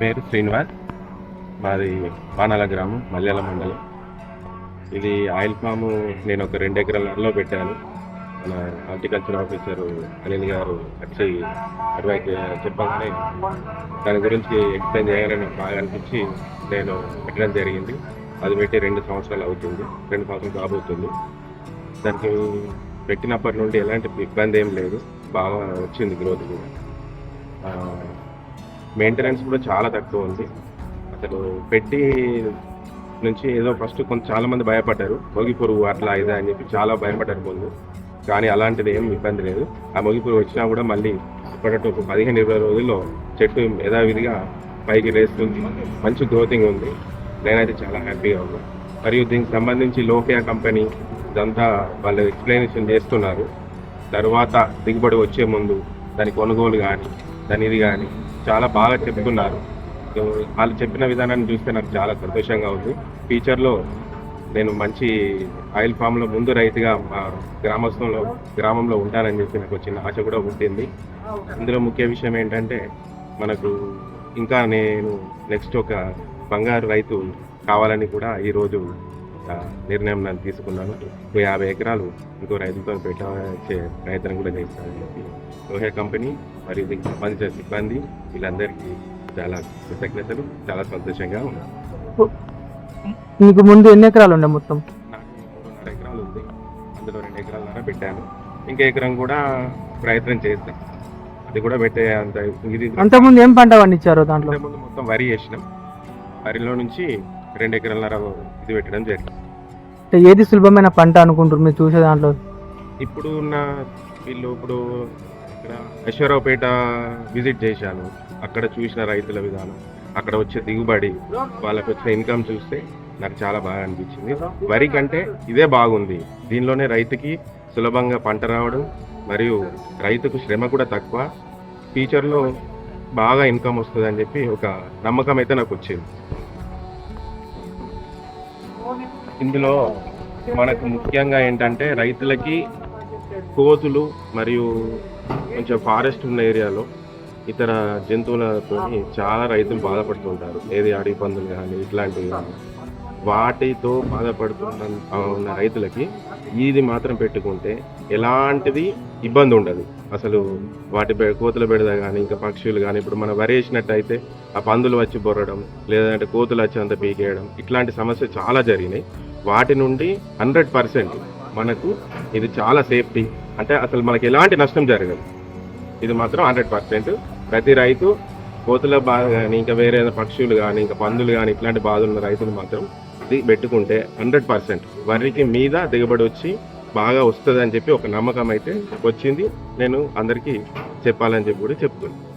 పేరు శ్రీనివాస్. మాది పానాల గ్రామం మల్యాల మండలం. ఇది ఆయిల్ ఫామ్ నేను ఒక రెండు ఎకరాలలో పెట్టాను. మన హార్టికల్చర్ ఆఫీసర్ అనిల్ గారు వచ్చి అడ్వైజ్ చెప్పగానే దాని గురించి ఎక్స్ప్లెయిన్ చేయాలని బాగా అనిపించి నేను పెట్టడం జరిగింది. అది పెట్టి రెండు సంవత్సరాలు అవుతుంది. రెండు సంవత్సరాలు కాబోతుంది దానికి పెట్టినప్పటి నుండి ఎలాంటి ఇబ్బంది ఏం లేదు. బాగా వచ్చింది గ్రోత్ కూడా. మెయింటెనెన్స్ కూడా చాలా తక్కువ ఉంది. అసలు పెట్టి నుంచి ఏదో ఫస్ట్ కొంత చాలా మంది భయపడ్డారు. మొగి పురుగు అట్లా ఇదే అని చెప్పి చాలా భయపడ్డారు ముందు. కానీ అలాంటిది ఏం ఇబ్బంది లేదు. ఆ మొగి పురుగు వచ్చినా కూడా మళ్ళీ ఇప్పటి ఒక పదిహేను ఇరవై రోజుల్లో చెట్టు యథావిధిగా పైకి లేస్తుంది. మంచి గ్రోతింగ్ ఉంది. నేనైతే చాలా హ్యాపీగా ఉన్నాను. మరియు దీనికి సంబంధించి లోకియా కంపెనీ ఇదంతా వాళ్ళు ఎక్స్ప్లెనేషన్ చేస్తున్నారు. తర్వాత దిగుబడి వచ్చే ముందు దాని కొనుగోలు కానీ దాని ఇది కానీ చాలా బాగా చెప్తున్నారు. వాళ్ళు చెప్పిన విధానాన్ని చూస్తే నాకు చాలా సంతోషంగా ఉంది. ఫ్యూచర్లో నేను మంచి ఆయిల్ ఫామ్లో ముందు రైతుగా మా గ్రామస్థంలో గ్రామంలో ఉంటానని చెప్పి నాకు వచ్చిన ఆశ కూడా ఉంటుంది ఇందులో ముఖ్య విషయం ఏంటంటే మనకు ఇంకా నేను నెక్స్ట్ ఒక బంగారు రైతు కావాలని కూడా ఈరోజు నిర్ణయం నేను తీసుకున్నాను. ఇంకో యాభై ఎకరాలు ఇంకో రైతులతో పెట్టే ప్రయత్నం కూడా చేస్తానని చెప్పి లోహే కంపెనీ మరియు దీనికి సంబంధించిన సిబ్బంది వీళ్ళందరికీ చాలా కృతజ్ఞతలు. చాలా సంతోషంగా ఉన్నాను. మీకు ముందు ఎన్ని ఎకరాలు ఉండే మొత్తం? నాకు మూడున్నర ఎకరాలు ఉంది. అందులో రెండు ఎకరాలన్నర పెట్టాను. ఇంకా ఎకరం కూడా ప్రయత్నం చేస్తాం. అది కూడా పెట్టే అంత ఇది అంతకుముందు ఏం పంట పండించారు దాంట్లో? ముందు మొత్తం వరి వేసినాం. వరిలో నుంచి రెండు ఎకరాలన్నర ఇది పెట్టడం జరిగింది. అంటే ఏది సులభమైన పంట అనుకుంటారు మీరు చూసే దాంట్లో. ఇప్పుడు ఉన్న వీళ్ళు ఇప్పుడు ఇక్కడ యశ్వరావుపేట విజిట్ చేశాను అక్కడ చూసిన రైతుల విధానం అక్కడ వచ్చే దిగుబడి వాళ్ళకి వచ్చే ఇన్కమ్ చూస్తే నాకు చాలా బాగా అనిపించింది. వరి కంటే ఇదే బాగుంది. దీనిలోనే రైతుకి సులభంగా పంట రావడం మరియు రైతుకు శ్రమ కూడా తక్కువ. ఫ్యూచర్లో బాగా ఇన్కమ్ వస్తుంది అని చెప్పి ఒక నమ్మకం అయితే నాకు వచ్చింది. ఇందులో మనకు ముఖ్యంగా ఏంటంటే రైతులకి కోతులు మరియు కొంచెం ఫారెస్ట్ ఉన్న ఏరియాలో ఇతర జంతువులతో చాలా రైతులు బాధపడుతుంటారు. ఏది అడవి పందులు కానీ ఇట్లాంటివి కానీ వాటితో బాధపడుతున్న ఉన్న రైతులకి ఇది మాత్రం పెట్టుకుంటే ఎలాంటిది ఇబ్బంది ఉండదు. అసలు వాటి కోతుల బెడద కానీ ఇంకా పక్షులు కానీ ఇప్పుడు మనం వరేసినట్టయితే ఆ పందులు వచ్చి బొర్రడం లేదంటే కోతులు వచ్చి అంత పీకేయడం ఇట్లాంటి సమస్య చాలా జరిగినాయి. వాటి నుండి హండ్రెడ్ పర్సెంట్ మనకు ఇది చాలా సేఫ్టీ. అంటే అసలు మనకి ఎలాంటి నష్టం జరగదు. ఇది మాత్రం హండ్రెడ్ పర్సెంట్ ప్రతి రైతు కోతుల బాధ కానీ ఇంకా వేరే పక్షులు కానీ ఇంకా పందులు కానీ ఇట్లాంటి బాధలు ఉన్న రైతులు మాత్రం పత్తి పెట్టుకుంటే హండ్రెడ్ పర్సెంట్ వరికి మీద దిగుబడి వచ్చి బాగా వస్తుంది అని చెప్పి ఒక నమ్మకం అయితే వచ్చింది. నేను అందరికీ చెప్పాలని చెప్పి కూడా చెప్తున్నాను.